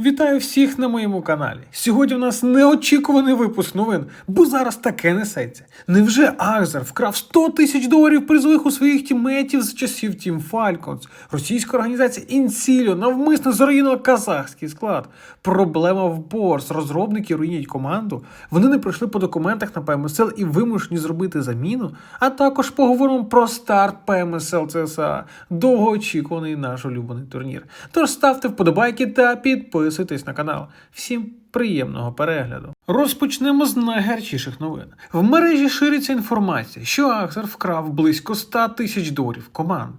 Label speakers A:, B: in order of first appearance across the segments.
A: Вітаю всіх на моєму каналі. Сьогодні у нас неочікуваний випуск новин, бо зараз таке несеться. Невже Акзер вкрав 100 тисяч доларів призових у своїх тімейтів з часів Team Falcons? Російська організація Інсіліо навмисно заруїнила казахський склад. Проблема в борс. Розробники руйнують команду. Вони не пройшли по документах на PMSL і вимушені зробити заміну. А також поговоримо про старт PMSL CSA. Довгоочікуваний наш улюблений турнір. Тож ставте вподобайки та підписуйтесь на канал. Всім приємного перегляду. Розпочнемо з найгарчіших новин. В мережі шириться інформація, що Аксер вкрав близько 100 тисяч доларів команд.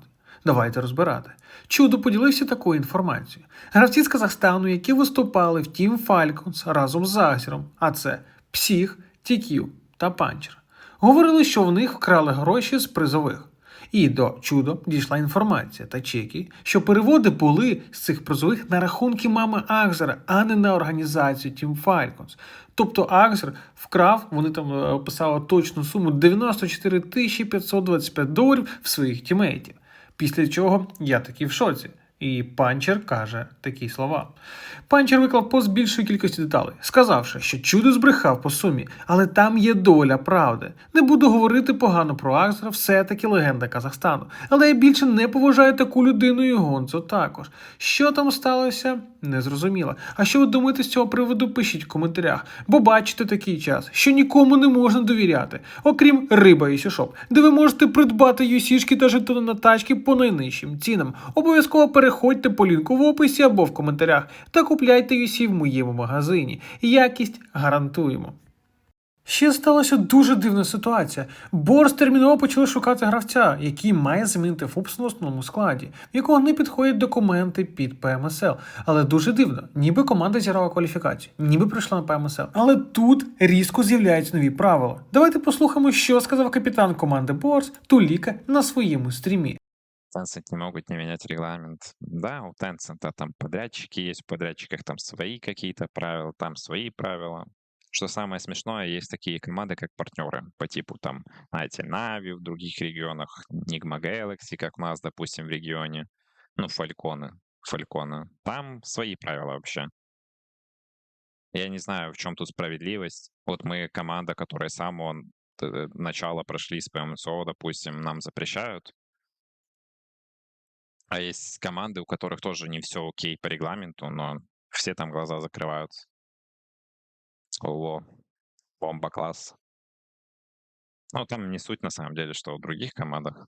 A: Давайте розбирати. Чудо поділився такою інформацією. Гравці з Казахстану, які виступали в Team Falcons разом з Аксером, а це Псіх, TQ та Панчер, говорили, що в них вкрали гроші з призових. І до чудо дійшла інформація та чеки, що переводи були з цих призових на рахунки мами Акзера, а не на організацію Team Falcons. Тобто Акзер вкрав, вони там писали описали точну суму 94 тисячі 525 доларів в своїх тімейтів. Після чого я такий в шоці. І панчер каже такі слова. Панчер виклав пост більшої кількості деталей, сказавши, що чудо збрехав по сумі, але там є доля правди. Не буду говорити погано про Акзера, все-таки легенда Казахстану. Але я більше не поважаю таку людину і гонцо також. Що там сталося, не зрозуміло. А що ви думаєте з цього приводу, пишіть в коментарях. Бо бачите такий час, що нікому не можна довіряти, окрім риба і сішоп, де ви можете придбати юсішки та жетони на тачки по найнижчим цінам. Обов'язково переходьте по лінку в описі або в коментарях та купляйте UC в моєму магазині. Якість гарантуємо. Ще сталася дуже дивна ситуація. Борс терміново почали шукати гравця, який має замінити ФУПС на основному складі, в якого не підходять документи під ПМСЛ. Але дуже дивно, ніби команда зіграла кваліфікацію, ніби прийшла на ПМСЛ. Але тут різко з'являються нові правила. Давайте послухаємо, що сказав капітан команди Борс Туліка на своєму стрімі.
B: Tencent не могут не менять регламент. Да, у Tencent там подрядчики есть, в подрядчиках там свои какие-то правила, там свои правила. Что самое смешное, есть такие команды, как партнеры по типу там, знаете, Navi в других регионах, Nigma Galaxy, как у нас, допустим, в регионе, ну, Фальконы, Фальконы. Там свои правила вообще. Я не знаю, в чем тут справедливость. Вот мы команда, которая с самого э, начала прошли с ПМСО, допустим, нам запрещают а есть команды, у которых тоже не все окей по регламенту, но все там глаза закрывают. Ого, бомба класс. Ну, там не суть на самом деле, что в других командах.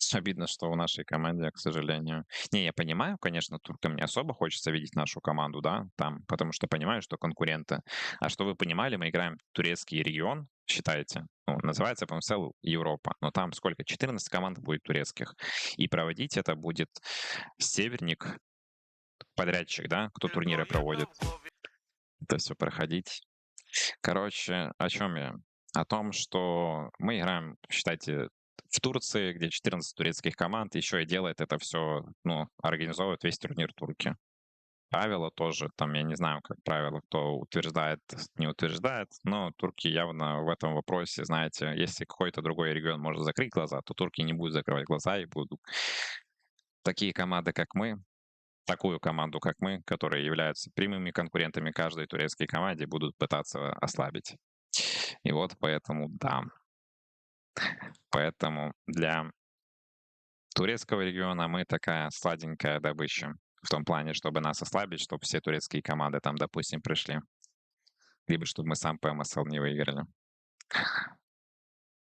B: Обидно, что в нашей команде, к сожалению. Не, я понимаю, конечно, туркам не особо хочется видеть нашу команду, да, там, потому что понимаю, что конкуренты. А что вы понимали, мы играем турецкий регион, считаете, ну, называется PMSL Европа, но там сколько, 14 команд будет турецких. И проводить это будет Северник, подрядчик, да, кто турниры проводит. Это все проходить. Короче, о чем я? О том, что мы играем, считайте, в Турции, где 14 турецких команд, еще и делает это все, ну, организовывает весь турнир турки. Правила тоже, там, я не знаю, как правило, кто утверждает, не утверждает, но турки явно в этом вопросе, знаете, если какой-то другой регион может закрыть глаза, то турки не будут закрывать глаза и будут такие команды, как мы, такую команду, как мы, которые являются прямыми конкурентами каждой турецкой команде, будут пытаться ослабить. И вот поэтому, да, Поэтому для турецкого региона мы такая сладенькая добыча. В том плане, чтобы нас ослабить, чтобы все турецкие команды там, допустим, пришли. Либо чтобы мы сам ПМСЛ не выиграли.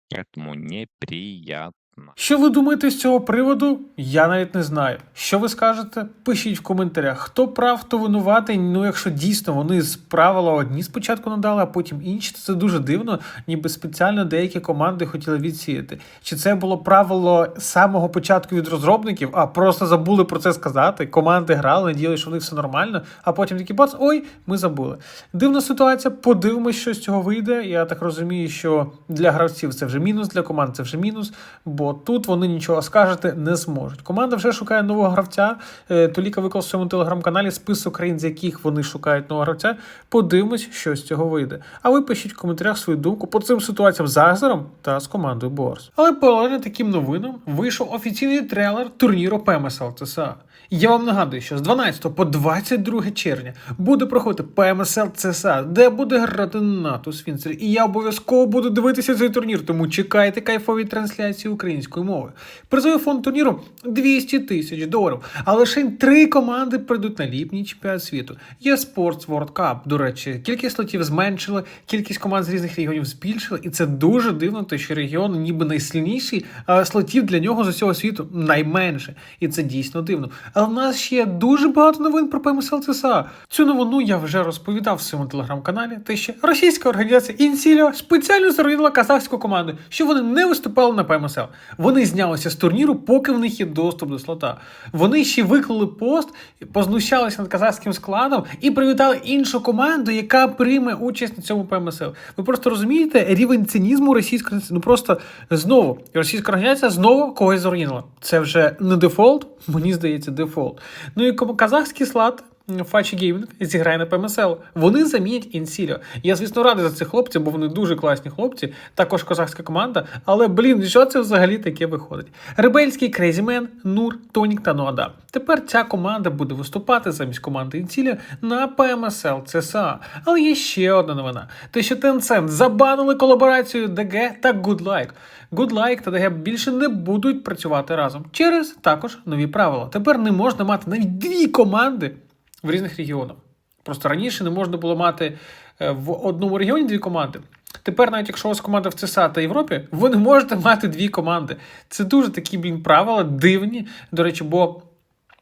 B: Поэтому неприятно.
A: Що ви думаєте з цього приводу? Я навіть не знаю. Що ви скажете? Пишіть в коментарях. Хто прав, хто винуватий. Ну, якщо дійсно вони з правила одні спочатку надали, а потім інші, то це дуже дивно, ніби спеціально деякі команди хотіли відсіяти. Чи це було правило самого початку від розробників, а просто забули про це сказати? Команди грали, надіяли, що в них все нормально, а потім такі бац, ой, ми забули. Дивна ситуація, подивимось, що з цього вийде. Я так розумію, що для гравців це вже мінус, для команд це вже мінус. Бо тут вони нічого скажете не зможуть. Команда вже шукає нового гравця. Е, Толіка виклав в своєму телеграм-каналі список країн, з яких вони шукають нового гравця. Подивимось, що з цього вийде. А ви пишіть в коментарях свою думку по цим ситуаціям з Агзером та з командою Борс. Але паралельно таким новинам вийшов офіційний трейлер турніру PMSL CSA. Я вам нагадую, що з 12 по 22 червня буде проходити ПМСЛ ЦСА, де буде грати НАТО Свінцер. І я обов'язково буду дивитися цей турнір, тому чекайте кайфові трансляції українською мовою. Призовий фонд турніру 200 тисяч доларів. А лише три команди прийдуть на літній чемпіонат світу. Є Sports World Cup. До речі, кількість слотів зменшили, кількість команд з різних регіонів збільшили, і це дуже дивно, тому що регіон ніби найсильніший, а слотів для нього з усього світу найменше. І це дійсно дивно. Але в нас ще дуже багато новин про ПМСЛ ЦСА. Цю новину я вже розповідав в своєму телеграм-каналі. Те, що російська організація Інсіліо спеціально зорганізувала казахську команду, що вони не виступали на ПМСЛ. Вони знялися з турніру, поки в них є доступ до слота. Вони ще виклали пост, познущалися над казахським складом і привітали іншу команду, яка прийме участь на цьому ПМСЛ. Ви просто розумієте рівень цинізму російської? Ну просто знову російська організація знову когось зорганізувала. Це вже не дефолт, мені здається, дефолт. Ну і казахський склад. Фачі Геймінг зіграє на ПМСЛ. Вони замінять Інсіліо. Я, звісно, радий за цих хлопців, бо вони дуже класні хлопці. Також козахська команда. Але блін, що це взагалі таке виходить? Ребельський Крейзімен, Нур, Тонік та Ноада. Тепер ця команда буде виступати замість команди Інсіліо на ПМСЛ ЦСА. Але є ще одна новина: те, що Tencent забанили колаборацію ДГ та Goodlike. Goodlike та ДГ більше не будуть працювати разом через також нові правила. Тепер не можна мати навіть дві команди в різних регіонах. Просто раніше не можна було мати е, в одному регіоні дві команди. Тепер, навіть якщо у вас команда в ЦСА та Європі, ви не можете мати дві команди. Це дуже такі блін правила дивні. До речі, бо.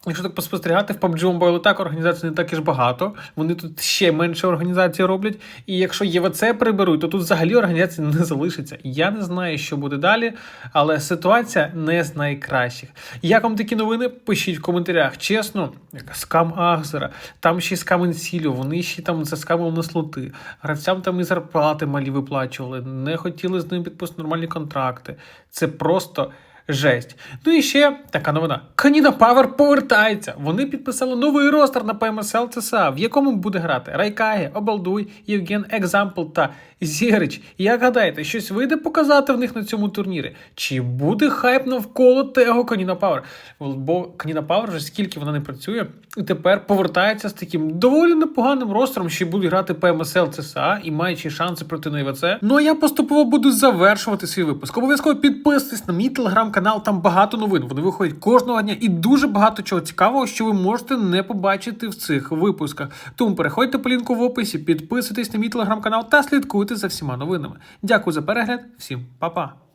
A: Якщо так поспостерігати, в PUBG Mobile так організацій не так і ж багато. Вони тут ще менше організацій роблять. І якщо ЄВЦ приберуть, то тут взагалі організації не залишиться. Я не знаю, що буде далі, але ситуація не з найкращих. Як вам такі новини? Пишіть в коментарях. Чесно, скам Агзера, там ще скам Інсілю, вони ще там заскамили на слоти. Гравцям там і зарплати малі виплачували, не хотіли з ними підписати нормальні контракти. Це просто. Жесть. Ну і ще така новина. Каніна Павер повертається. Вони підписали новий ростер на PMSL ЦСА, в якому буде грати Райкагі, Обалдуй, Євген Екзампл та Зігрич. Як гадаєте, щось вийде показати в них на цьому турнірі? Чи буде хайп навколо того Каніна Павер? Бо Каніна Павер вже скільки вона не працює, і тепер повертається з таким доволі непоганим ростером, що буде грати PMSL ЦСА і маючи шанси проти НВЦ. Ну а я поступово буду завершувати свій випуск. Обов'язково підписуйтесь на мій телеграм-канал, там багато новин. Вони виходять кожного дня і дуже багато чого цікавого, що ви можете не побачити в цих випусках. Тому переходьте по лінку в описі, підписуйтесь на мій телеграм-канал та слідкуйте за всіма новинами. Дякую за перегляд, всім па-па!